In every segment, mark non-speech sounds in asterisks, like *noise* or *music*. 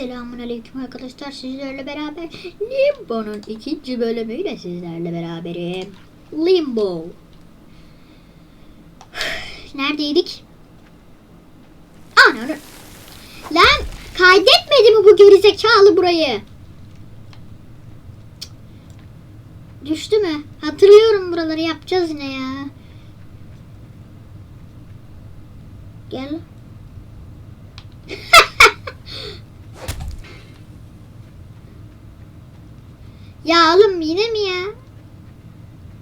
Selamun Aleyküm arkadaşlar sizlerle beraber Limbo'nun ikinci bölümüyle sizlerle beraberim. Limbo. *sighs* Neredeydik? Ananı. Lan kaydetmedi mi bu gerizekalı burayı? Düştü mü? Hatırlıyorum buraları yapacağız yine ya. Gel. Ya oğlum yine mi ya?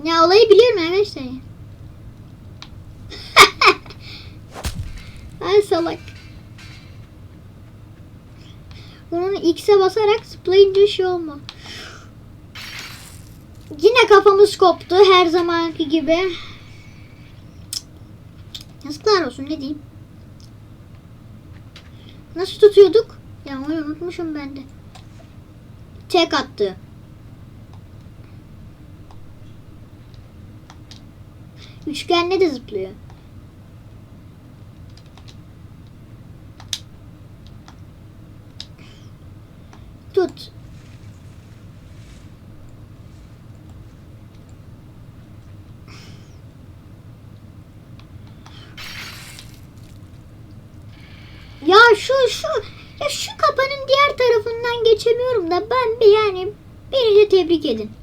Ya olayı biliyorum arkadaşlar *laughs* ya. Ay salak. Bunun X'e basarak zıplayınca şey olma. Yine kafamız koptu her zamanki gibi. Yazıklar olsun ne diyeyim. Nasıl tutuyorduk? Ya onu unutmuşum ben de. Tek attı. Üçgenle de zıplıyor. Tut. Ya şu şu ya şu kapanın diğer tarafından geçemiyorum da ben bir yani beni de tebrik edin.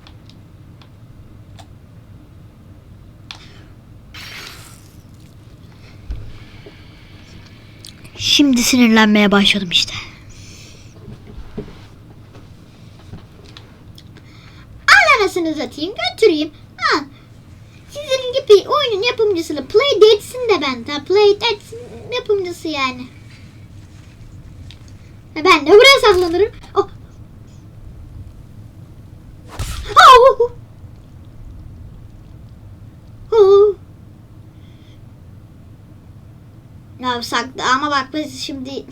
Şimdi sinirlenmeye başladım işte. Al anasını satayım götüreyim. Al. Sizin gibi oyunun yapımcısı Play Dead'sin de ben. Ta Play Dead'sin yapımcısı yani. Ben de buraya saklanırım. Oh. Oh. Oh. Ya saklı ama bak biz şimdi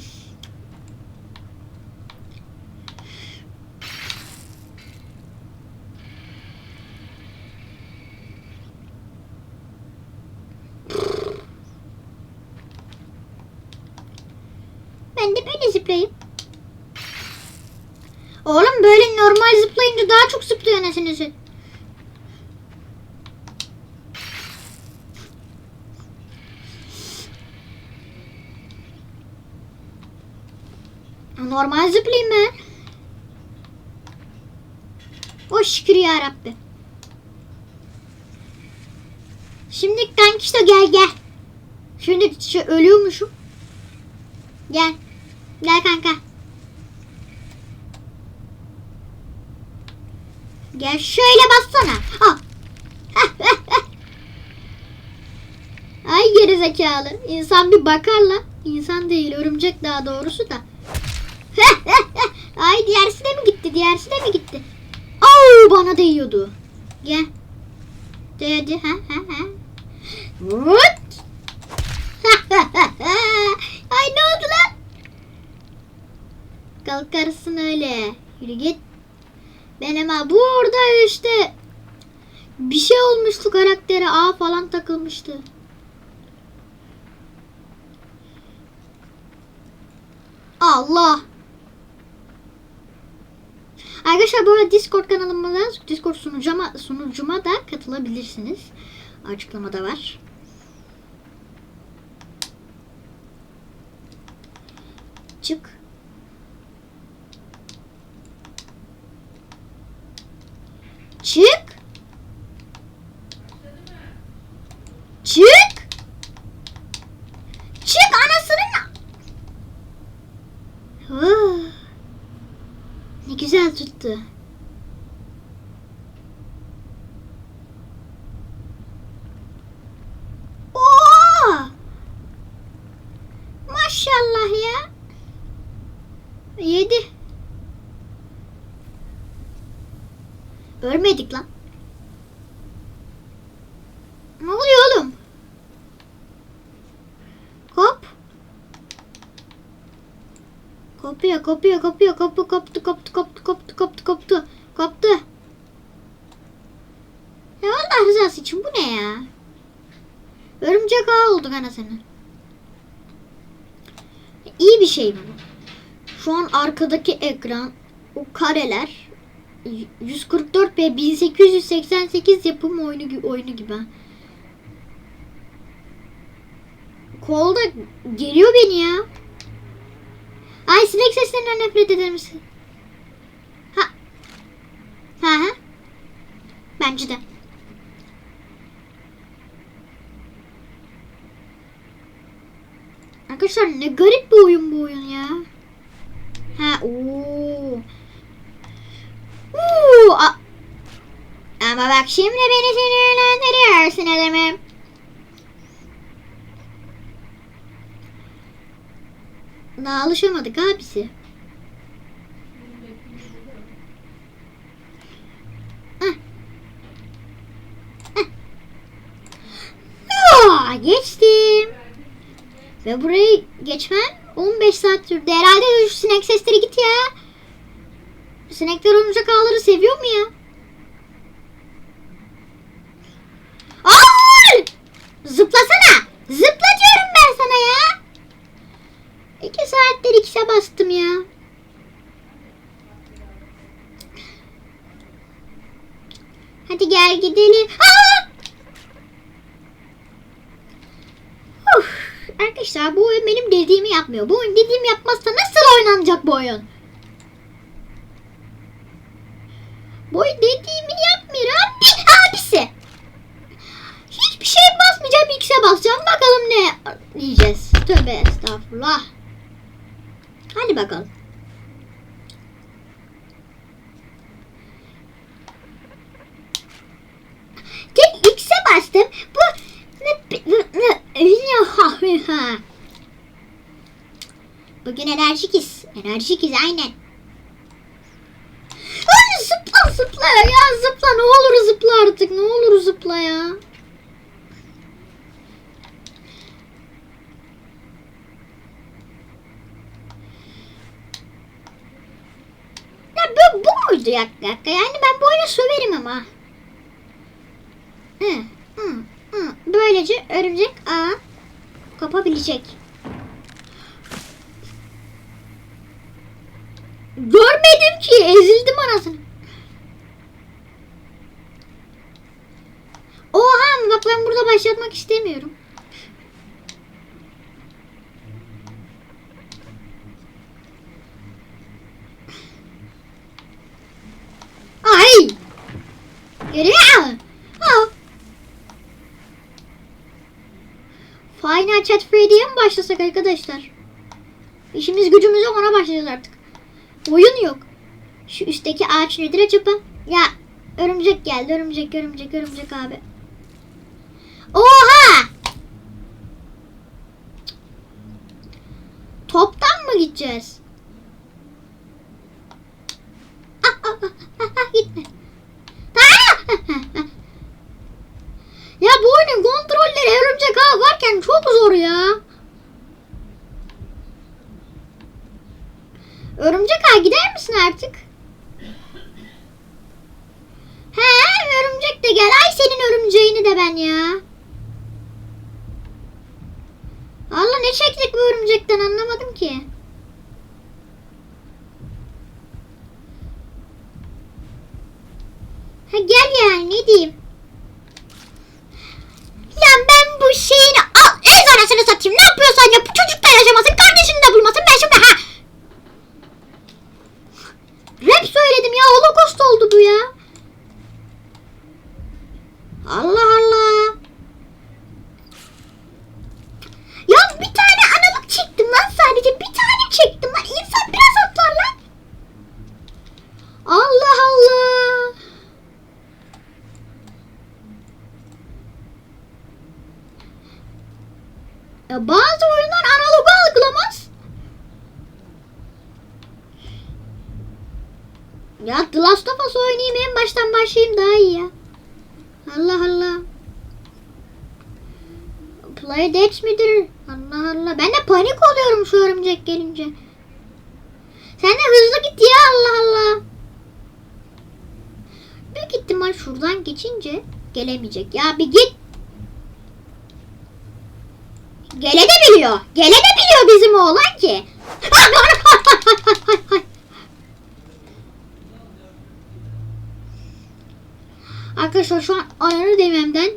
Ben de böyle zıplayayım. Oğlum böyle normal zıplayınca daha çok zıplıyor anasını. Normal zıplayayım ben. O şükür ya Rabbi. Şimdi kanki işte gel gel. Şimdi şu ölüyormuşum. Gel. Gel kanka. Gel şöyle bassana. *laughs* Ay geri zekalı. İnsan bir bakar lan. İnsan değil örümcek daha doğrusu da. *laughs* Ay diğersi de mi gitti? Diğersi de mi gitti? Oo bana değiyordu. Gel. Değdi. Ha ha ha. Vut. *laughs* Ay ne oldu lan? Kalkarsın öyle. Yürü git. Ben ama burada işte bir şey olmuştu karaktere. A falan takılmıştı. Allah. Arkadaşlar bu arada Discord kanalıma da Discord sunucuma, sunucuma da katılabilirsiniz. Açıklamada var. Çık. Çık. Ölmedik lan. Ne oluyor oğlum? Kop. Kopuyor, kopuyor, kopuyor, kopu, koptu, koptu, koptu, koptu, koptu, koptu, koptu. Ya Allah rızası için bu ne ya? Örümcek ağı olduk anasını. İyi bir şey bu. Şu an arkadaki ekran, o kareler 144 ve 1888 yapım oyunu gibi oyunu gibi. Kolda geliyor beni ya. Ay sinek seslerinden nefret eder misin? Ha. Ha ha. Bence de. Arkadaşlar ne garip bir oyun bu oyun ya. Ama bak şimdi beni sinirlendiriyorsun adamım. Daha alışamadık abisi. Geçtim. Ve burayı geçmem 15 saat sürdü. Herhalde sinek sesleri git ya. Sinekler örümcek ağları seviyor mu ya? Aa! Zıplasana. Zıpla diyorum ben sana ya. İki saattir ikişe bastım ya. Hadi gel gidelim. Aa! Arkadaşlar bu oyun benim dediğimi yapmıyor. Bu oyun dediğimi yapmazsa nasıl oynanacak bu oyun? Bu oyun dediğimi yapmıyor abi. Abisi. Hiçbir şey basmayacağım. X'e basacağım. Bakalım ne diyeceğiz. Tövbe estağfurullah. Hadi bakalım. X'e bastım. Bu Bugün enerjikiz. Enerjikiz aynen. Hadi zıpla zıpla ya zıpla ne olur zıpla artık ne olur zıpla ya. Ya bu, bu muydu ya? dakika? Yani ben bu oyunu söverim ama. Hı, hı, hı. Böylece örümcek ağ kapabilecek. Görmedim ki ezildim anasını. Oha bak ben burada başlatmak istemiyorum. Ay! Geliyor. Ha. Final Chat Freddy'ye mi başlasak arkadaşlar? İşimiz gücümüz ona başlayacağız artık. Oyun yok. Şu üstteki ağaç nedir acaba? Ya örümcek geldi örümcek örümcek örümcek abi. Oha! Toptan mı gideceğiz? Ah, ah, ah, ah, ah, gitme. Ah! ya bu oyunun kontrolleri örümcek ağ varken çok zor ya. Örümcek ağ gider misin artık? He örümcek de gel. Ay senin örümceğini de ben ya. Allah ne çektik bu örümcekten anlamadım ki. Ha gel yani ne diyeyim. Lan ben bu şeyini anasını satayım. Ne yapıyorsan ya bu çocuk da yaşamasın kardeşini de bulmasın ben şimdi ha. Rap söyledim ya holocaust oldu bu ya. Allah. Ya bir tane analık çektim lan sadece bir tane çektim lan. İnsan biraz atlar lan. Allah Allah. Ya bazı oyunlar analogu algılamaz. Ya The Last of Us oynayayım en baştan başlayayım daha iyi ya. Allah Allah. Play Dead midir? Allah Allah. Ben de panik oluyorum şu örümcek gelince. Sen de hızlı git ya Allah Allah. Büyük ihtimal şuradan geçince gelemeyecek. Ya bir git. Gele de biliyor. Gele de biliyor bizim oğlan ki. Arkadaşlar şu an ayarı dememden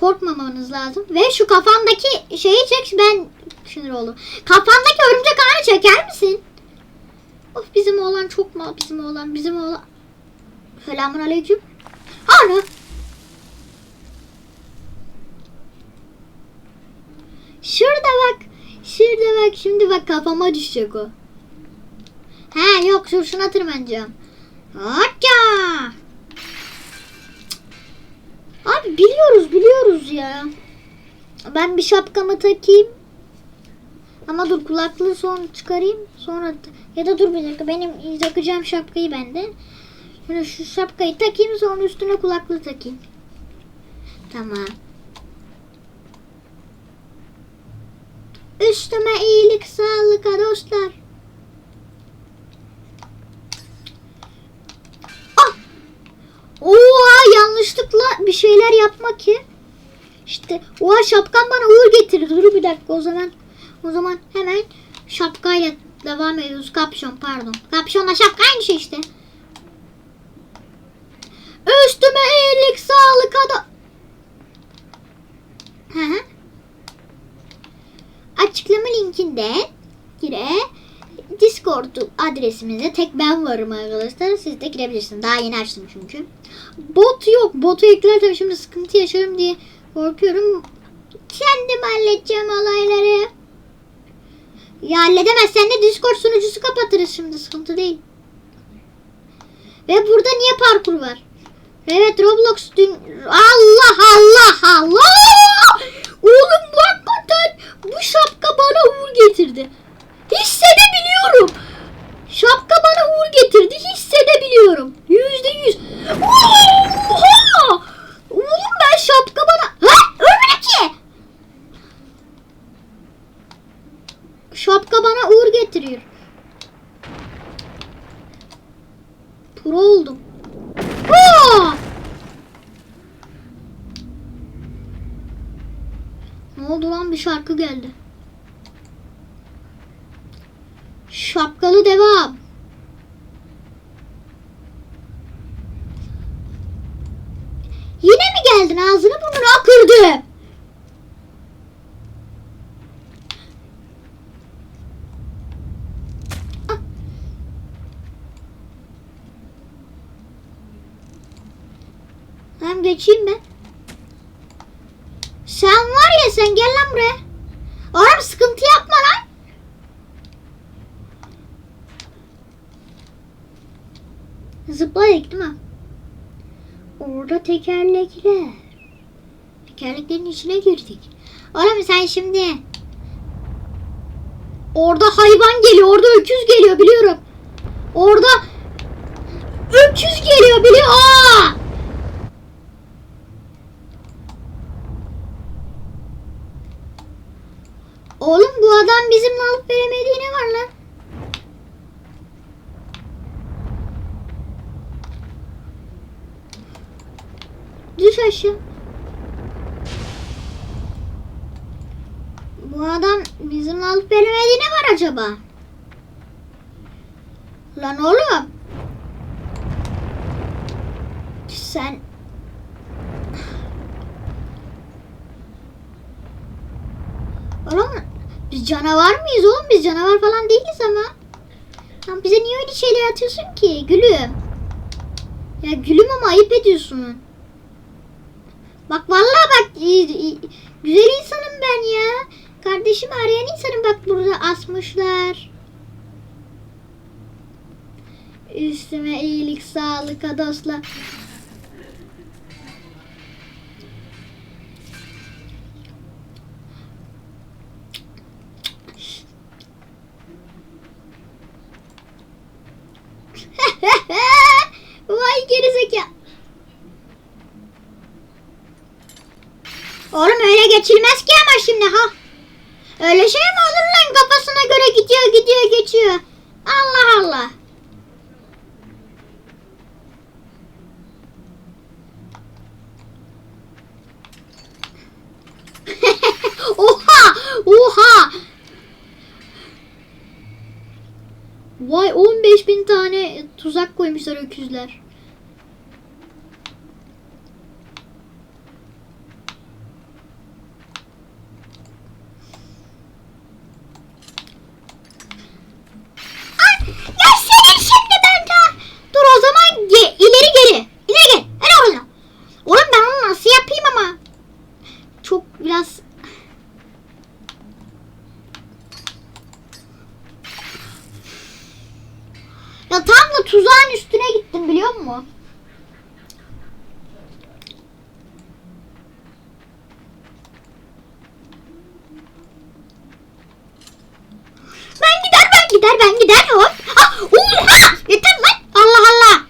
korkmamanız lazım. Ve şu kafandaki şeyi çek ben sinir oldum. Kafandaki örümcek ağını çeker misin? Of bizim oğlan çok mal bizim oğlan bizim oğlan. Selamun aleyküm. Ana. Şurada bak. Şurada bak. Şimdi bak kafama düşecek o. He yok şu şuna tırmanacağım. Hoppa. Abi biliyoruz biliyoruz ya. Ben bir şapkamı takayım. Ama dur kulaklığı son çıkarayım. Sonra ya da dur bir dakika benim takacağım şapkayı ben de. Şöyle şu şapkayı takayım sonra üstüne kulaklığı takayım. Tamam. Üstüme iyilik sağlık dostlar. Ah! Oha yanlışlıkla bir şeyler yapmak ki. İşte oha şapkan bana uğur getirir. Dur bir dakika o zaman. O zaman hemen şapkayla devam ediyoruz. Kapşon pardon. Kapşonla şapka aynı şey işte. Üstüme iyilik sağlık ada. Hı hı. Açıklama linkinde gire Discord adresimize tek ben varım arkadaşlar. Siz de girebilirsiniz. Daha yeni açtım çünkü. Bot yok. Botu eklersem şimdi sıkıntı yaşarım diye korkuyorum. Kendim halledeceğim olayları. Ya halledemezsen de Discord sunucusu kapatırız şimdi. Sıkıntı değil. Ve burada niye parkur var? Evet Roblox dün... Allah Allah Allah! Oğlum bu hakikaten bu şapka bana uğur getirdi. Hissedebiliyorum. Şapka bana uğur getirdi. Hissedebiliyorum. Yüzde yüz. Oha! Oğlum ben şapka bana... Ha? Ölmedi ki! Şapka bana uğur getiriyor. Pro oldum. Aa! Ne oldu şarkı geldi. Şapkalı devam. Yine mi geldin ağzını burnunu akırdı. Ah. Hem geçeyim ben. Sen var ya sen gel lan buraya. Oğlum sıkıntı yapma lan. Zıpladık değil mi? Orada tekerlekler. Tekerleklerin içine girdik. Oğlum sen şimdi Orada hayvan geliyor. Orada öküz geliyor biliyorum. Orada öküz geliyor biliyor. Aa! Oğlum bu adam bizimle alıp veremediği ne var lan? Düş aşağı. Bu adam bizimle alıp veremediği ne var acaba? Lan oğlum. Sen Oğlum biz canavar mıyız oğlum? Biz canavar falan değiliz ama. Lan bize niye öyle şeyler atıyorsun ki gülüm? Ya gülüm ama ayıp ediyorsun. Bak vallahi bak güzel insanım ben ya. Kardeşimi arayan insanım bak burada asmışlar. Üstüme iyilik sağlık dostlar. *laughs* Vay gerizekalı. Oğlum öyle geçilmez ki ama şimdi ha. Öyle şey mi olur lan kafasına göre gidiyor gidiyor geçiyor. Allah Allah. *laughs* oha oha. Vay 15 bin tane tuzak koymuşlar öküzler. Ya tam da tuzağın üstüne gittim biliyor musun? Ben gider ben gider ben gider hop. Ah, oha! Yeter lan. Allah Allah.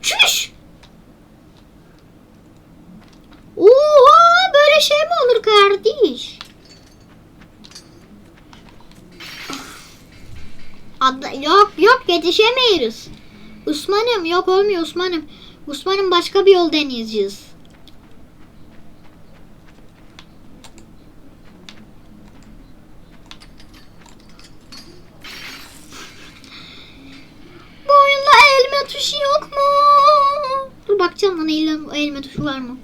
Çüş. Oha böyle şey mi olur kardeş? Abla, yok yok yetişemeyiz. Osman'ım yok olmuyor Osman'ım. Osman'ım başka bir yol deneyeceğiz. Bu oyunda elme tuşu yok mu? Dur bakacağım lan elme, elme tuşu var mı?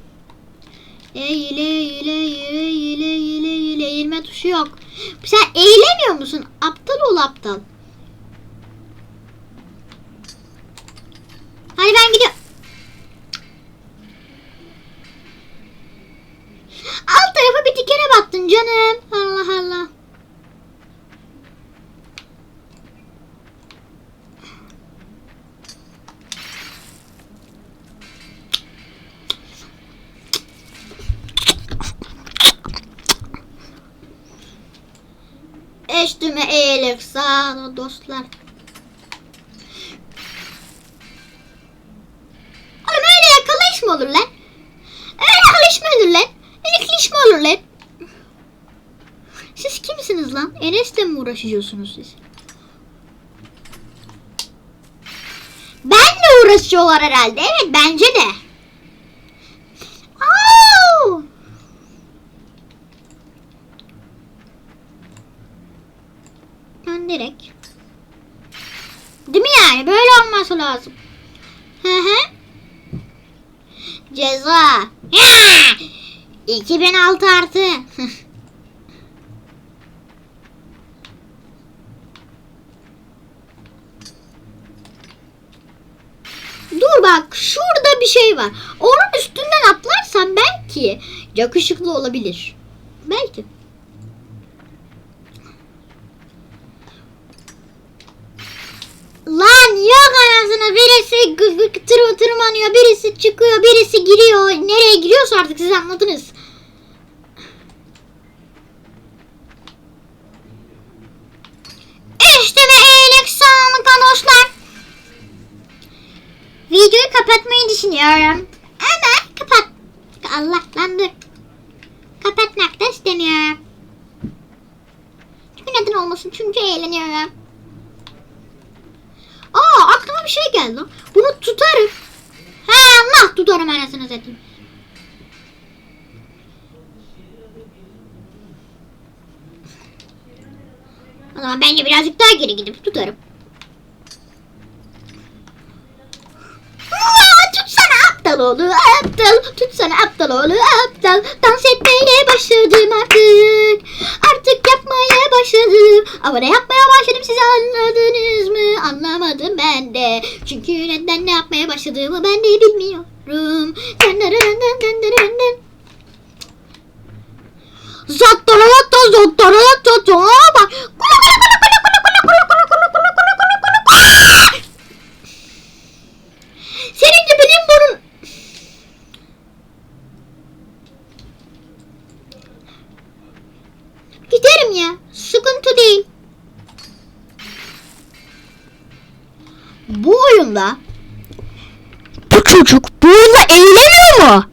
Eğile eğile eğile eğile eğile eğile eğilme tuşu yok. Sen eğilemiyor musun? Aptal ol aptal. Hadi ben gidiyorum. Alt tarafa bir tikere battın canım. Allah Allah. Eğilir sağ dostlar. Oğlum öyle yakalayış mı olur lan? Öyle yakalayış mı olur lan? Öyle kliş mi olur lan? Siz kimsiniz lan? Enes'le mi uğraşıyorsunuz siz? Benle uğraşıyorlar herhalde. Evet bence de. Au! Döndürek. Değil mi yani? Böyle olması lazım. Ceza. Ya! 2006 artı. *laughs* Dur bak şurada bir şey var. Onun üstünden atlarsan belki yakışıklı olabilir. Belki. Lan yok anasını birisi tır tırmanıyor birisi çıkıyor birisi giriyor nereye giriyorsa artık siz anladınız. İşte ve iyilik sağlık dostlar. Videoyu kapatmayı düşünüyorum. Ama kapat. Allah lan dur. Kapatmak da istemiyorum. Çünkü neden olmasın çünkü eğleniyorum. Aa aklıma bir şey geldi. Bunu tutarım. He Allah tutarım anasını satayım. O zaman ben de birazcık daha geri gidip tutarım. Aptal oğlu aptal. Tutsana aptal oğlu aptal. Dans etmeye başladım artık. Artık yapmaya başladım. Ama ne yapmaya başladım siz anladınız mı? Anlamadım ben de. Çünkü neden ne yapmaya başladığımı ben de bilmiyorum. Dın dın dın dın dın dın dın Giderim ya. Sıkıntı değil. Bu oyunda bu çocuk bu oyunda eğleniyor mu?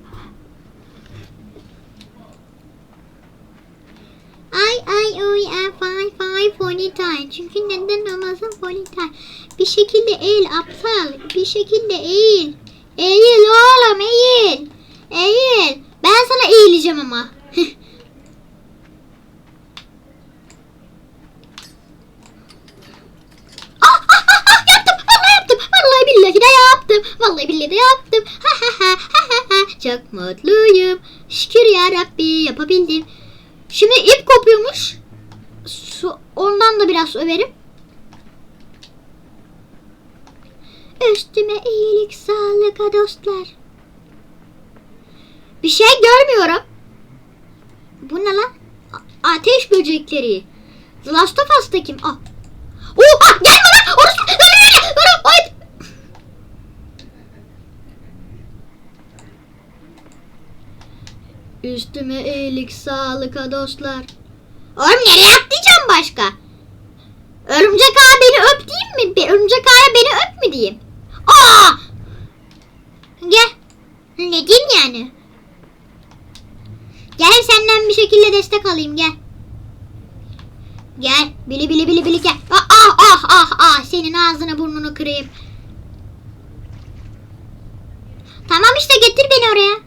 Ay ay oy ay fay fay fonitay. Çünkü neden olmasın fonitay. Bir şekilde eğil aptal. Bir şekilde. Eğil Last of Us'ta kim? Ah. Oo ah gel bana. Orası. Ay. Üstüme iyilik sağlıka dostlar. Oğlum nereye atlayacağım başka? Örümcek ağa beni öp diyeyim mi? Be, örümcek ağa beni öp mü diyeyim? Aa! Gel. Ne diyeyim yani? Gel senden bir şekilde destek alayım gel. Gel. Bili bili bili bili gel. Ah ah ah ah ah. Senin ağzını burnunu kırayım. Tamam işte getir beni oraya.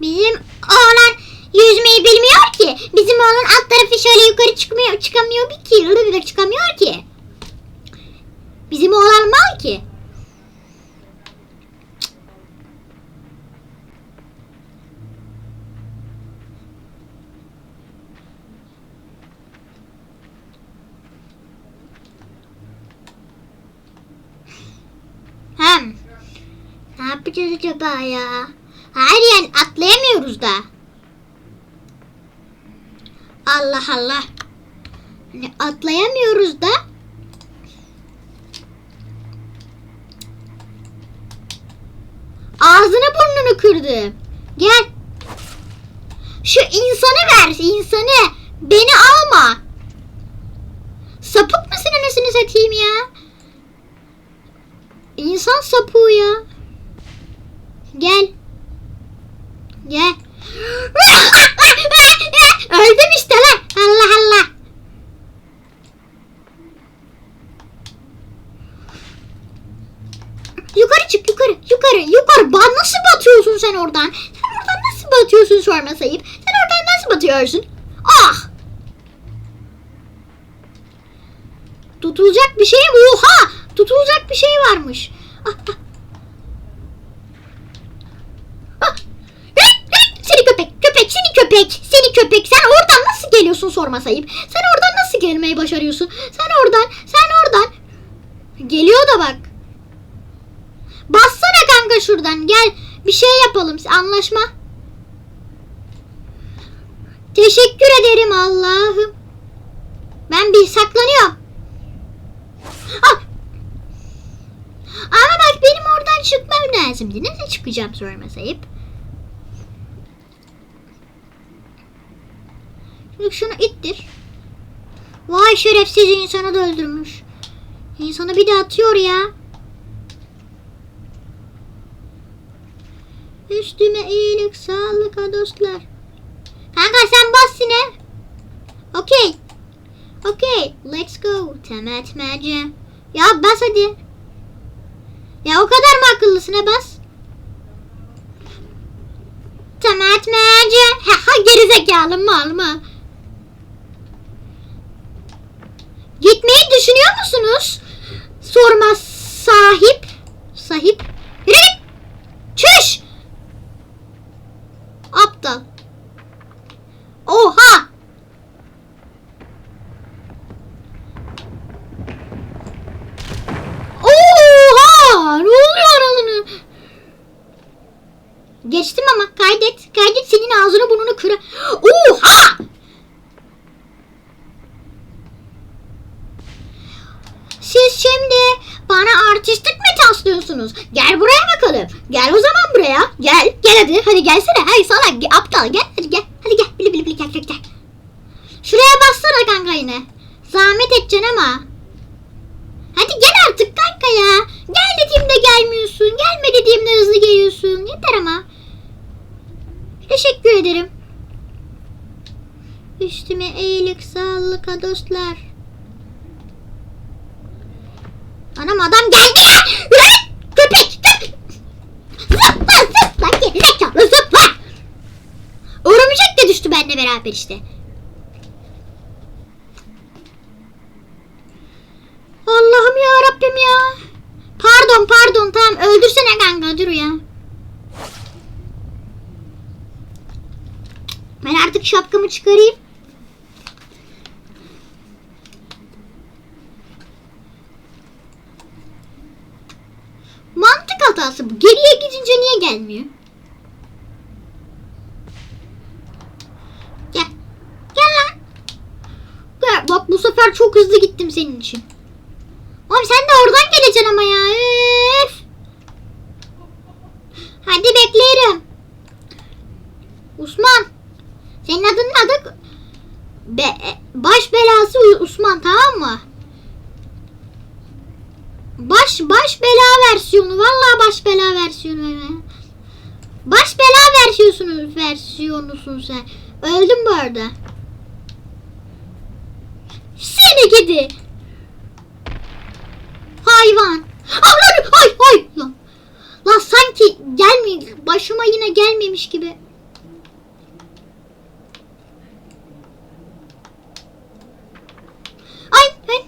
Bizim oğlan yüzmeyi bilmiyor ki. Bizim oğlan alt tarafı şöyle yukarı çıkmıyor, çıkamıyor bir ki. Çıkamıyor ki. Bizim oğlan mal ki. Hem. Ne yapacağız acaba ya? Hayır yani atlayamıyoruz da. Allah Allah. Hani atlayamıyoruz da. Ağzını burnunu kırdım. Gel. Şu insanı ver insanı. Beni alma. Sapık mısın anasını satayım ya? İnsan sapığı ya. Gel. Gel. Öldüm işte lan. Allah Allah. Yukarı çık yukarı yukarı yukarı. Ba nasıl batıyorsun sen oradan? Sen oradan nasıl batıyorsun sorma sayıp. Sen oradan nasıl batıyorsun? Ah! Tutulacak bir şey oha! Tutulacak bir şey varmış. Ah, ah. Ah! Seni köpek, köpek, seni köpek, seni köpek. Sen oradan nasıl geliyorsun sorma sayıp. Sen oradan nasıl gelmeyi başarıyorsun? Sen oradan, sen oradan. Geliyor da bak. Bassana kanka şuradan gel. Bir şey yapalım. Anlaşma. Teşekkür ederim Allah'ım. Ben bir saklanıyorum. Ah! Ama bak benim oradan çıkmam lazımdı. Nasıl çıkacağım sorma sayıp. Şimdi şunu ittir. Vay şerefsiz insanı da öldürmüş. İnsanı bir de atıyor ya. Üstüme iyilik sağlık ha dostlar. Kanka sen bas yine. Okey. Okey. Let's go. Temetmece. Ya bas hadi. Ya o kadar mı akıllısın ha bas. Temetmece. Ha, ha gerizekalı mal mı? Gitmeyi düşünüyor musunuz? Sorma sahip. Sahip. Yürü git. Çüş. Aptal. Oha! Oha! Ne oluyor aralarını? Geçtim ama kaydet. Kaydet senin ağzını burnunu kıra. Oha! Siz şimdi bana artistlik mi taslıyorsunuz? Gel buraya bakalım. Gel o zaman buraya. Gel. Gel hadi. Hadi gelsene. Hey salak. Aptal gel. Hadi gel. Hadi gel. Bili bili bili gel gel gel. Şuraya bassana kanka yine. Zahmet edeceksin ama. Hadi gel artık kanka ya. Gel dediğimde gelmiyorsun. Gelme dediğimde hızlı geliyorsun. Yeter ama. Teşekkür ederim. Üstüme iyilik sağlık dostlar. Anam adam geldi ya. Köpek. köpek. Zıpla zıpla gerizekalı zıpla. Örümcek de düştü benimle beraber işte. Allah'ım ya Rabbim ya. Pardon pardon tamam öldürsene kanka dur ya. Ben artık şapkamı çıkarayım. Hatası bu. Geriye gidince niye gelmiyor? Gel. Gel lan. Gel. Bak bu sefer çok hızlı gittim senin için. Oğlum sen de oradan geleceksin ama ya. Üf. Hadi beklerim. Osman. Senin adın ne adı? Be, baş belası Osman tamam mı? Baş baş bela versiyonu. Vallahi baş bela versiyonu. Baş bela versiyonu versiyonusun sen. Öldüm bu arada. Seni gidi. Hayvan. Allah'ım hay hay lan. Lan sanki gelmiyor. Başıma yine gelmemiş gibi. Ay ay.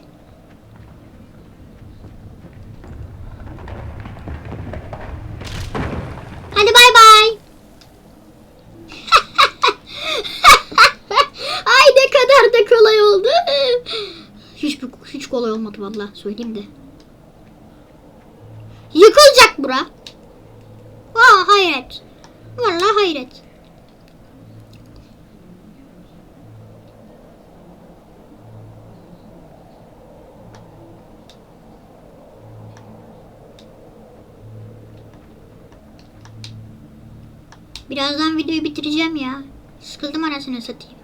Hadi bay bay. Ay ne kadar da kolay oldu. Hiç hiç vallahi söyleyeyim de. Yıkılacak bura. Aa hayret. Vallahi hayret. Birazdan videoyu bitireceğim ya. Sıkıldım arasını satayım.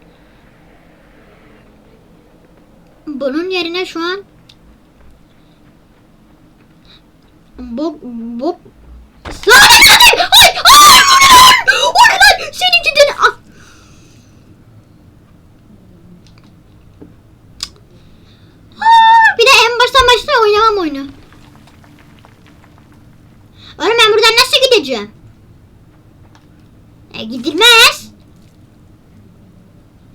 Bunun yerine şu an Bok bok Lan ay ay ay o ne lan? Seninki de Ah! Bir de en baştan başta oynamam oyunu. Oğlum ben buradan nasıl gideceğim? E gidilmez.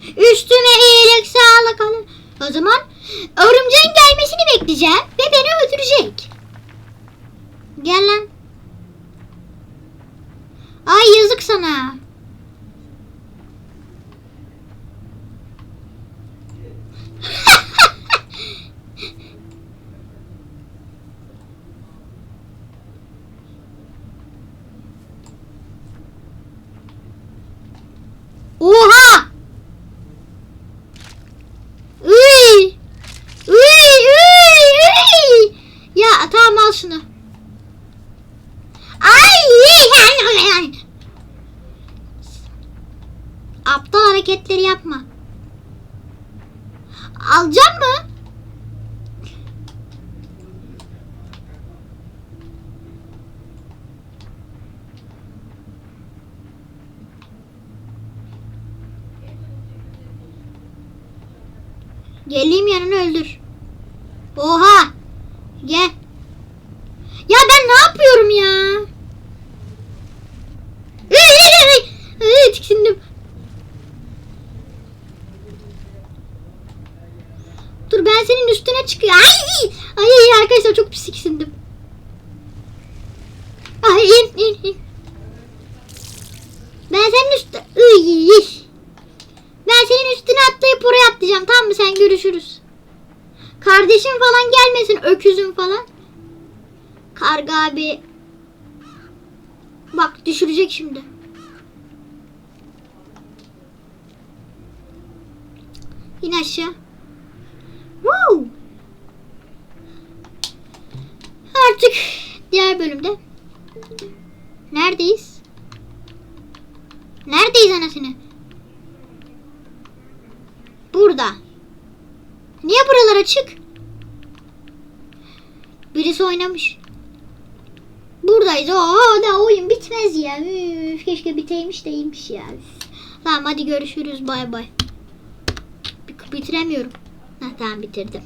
Üstüme iyilik sağlık alın. O zaman örümceğin gelmesini bekleyeceğim ve beni öldürecek. Gel lan. Ay yazık sana. Oha! Uy! Uy! Uy! Uy! Ya tamam al şunu. Ay! ay, ay. Aptal hareketleri yapma. Alacak mı? Geleyim yanına öldür. Oha! Gel. Ya ben ne yapıyorum ya? Iy, iy, iy, iy. Iy, tiksindim. Dur ben senin üstüne çıkıyor. Ay, ay, ay arkadaşlar çok pis tiksindim. Ay in in in. Ben senin üstüne... Ben senin üstüne atlayıp oraya atlayacağım. Tamam mı? Sen görüşürüz. Kardeşim falan gelmesin. Öküzüm falan. Karga abi. Bak düşürecek şimdi. İn aşağı. Woo! Artık diğer bölümde. Neredeyiz? Neredeyiz anasını? Burada. Niye buralar açık? Birisi oynamış. Buradayız. Oo da oyun bitmez ya. Üf, keşke biteymiş de iyiymiş ya. Tamam hadi görüşürüz. Bay bay. Bitiremiyorum. Heh, tamam bitirdim.